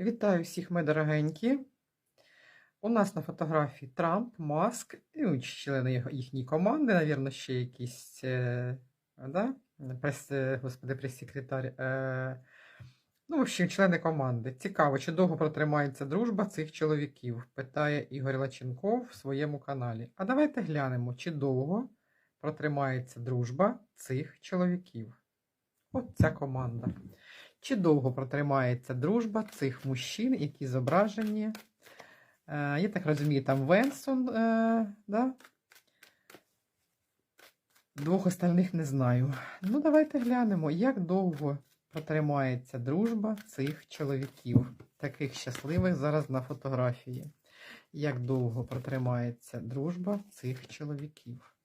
Вітаю всіх, мої дорогенькі. У нас на фотографії Трамп, Маск і ну, члени їхньої команди, навірно, ще якісь, е, да? прес, е, господи, прес-секретар. Е, ну, в общем, члени команди. Цікаво, чи довго протримається дружба цих чоловіків, питає Ігор Лаченков в своєму каналі. А давайте глянемо, чи довго протримається дружба цих чоловіків. От ця команда. Чи довго протримається дружба цих мужчин, які зображені? Е, я так розумію, там Венсон, е, да? Двох остальних не знаю. Ну, давайте глянемо, як довго протримається дружба цих чоловіків, таких щасливих зараз на фотографії. Як довго протримається дружба цих чоловіків?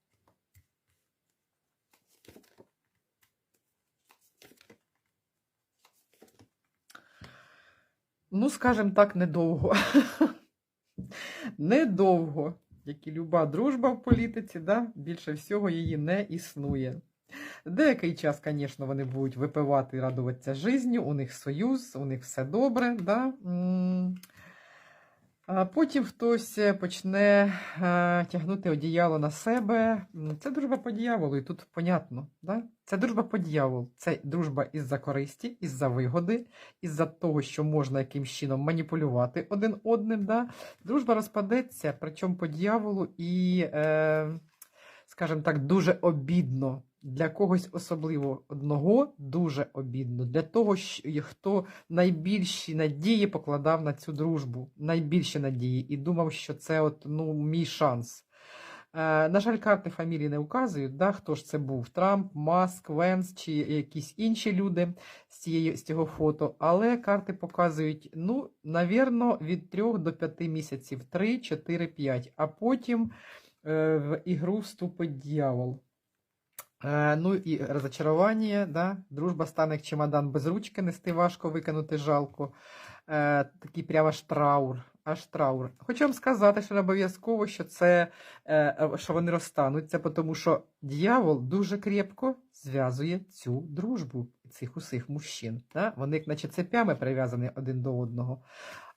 Ну, скажімо так, недовго. Недовго, як і люба дружба в політиці, да? більше всього її не існує. Деякий час, звісно, вони будуть випивати і радуватися життю, у них союз, у них все добре. Да? А потім хтось е, почне е, тягнути одіяло на себе. Це дружба по дьяволу, і тут понятно. Да? Це дружба по дьяволу. Це дружба із-за користі, із-за вигоди, із-за того, що можна якимсь чином маніпулювати один одним. Да? Дружба розпадеться, причому по дьяволу, і, е, скажімо так, дуже обідно. Для когось особливо одного дуже обідно. Для того, хто найбільші надії покладав на цю дружбу, найбільші надії, і думав, що це от, ну, мій шанс. Е, на жаль, карти фамілії не указують, да, хто ж це був: Трамп, Маск, Венс чи якісь інші люди з, цієї, з цього фото. Але карти показують, ну, навірно, від 3 до 5 місяців, 3, 4, 5, а потім е, в ігру вступить дьявол. Е, ну і розочарування, да? дружба стане як чемодан без ручки, нести важко, викинути жалко. Е, такий прямо аж траур. Аж траур. Хочу вам сказати, що не обов'язково, що це е, що вони розстануться, тому що дьявол дуже крепко зв'язує цю дружбу цих усіх мужчин. Да? Вони, як наче цепями прив'язані один до одного.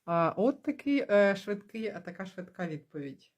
А от такий е, швидкий, а така швидка відповідь.